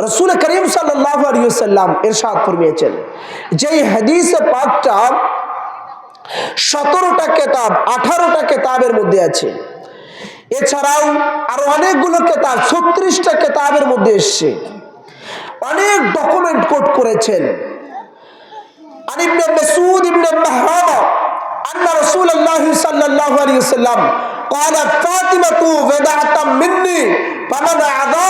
রসুল করিম সাল্লাম এরশাদ ফরমিয়েছেন যেই হাদিসে পাকটা সতেরোটা কেতাব আঠারোটা কেতাবের মধ্যে আছে এছাড়াও আরো অনেকগুলো কেতাব ছত্রিশটা কেতাবের মধ্যে এসছে অনেক ডকুমেন্ট কোট করেছেন عن ابن مسعود ابن مهرمة أن رسول الله صلى الله عليه وسلم قال فاطمة ودعة مني فمن أعضاها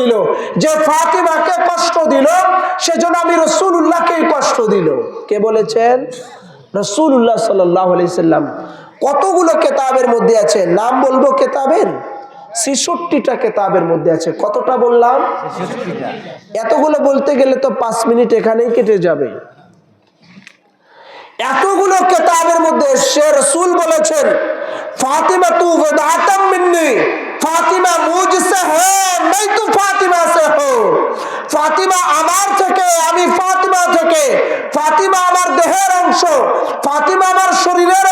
দিল। যে ফাতিমাকে কষ্ট দিল সেজন্য আমি রসুল্লাহকেই কষ্ট দিল। কে বলেছেন? রসুল্লাহ সাল্লাম। কতগুলো কেতাবের মধ্যে আছে? নাম বলব কেতাবের? ছেষট্টিটা কেতাবের মধ্যে আছে। কতটা বললাম? এতগুলো বলতে গেলে তো পাঁচ মিনিট এখানেই কেটে যাবে। এতগুলো কেতাবের মধ্যে সে রসুল বলেছেন ফাতিমা তু ফাতিমা নাই তো ফাতিমা সে ফাতিমা আমার থেকে, আমি ফাতিমা থেকে। ফাতিমা আমার দেহের অংশ। ফাতিমা আমার শরীরের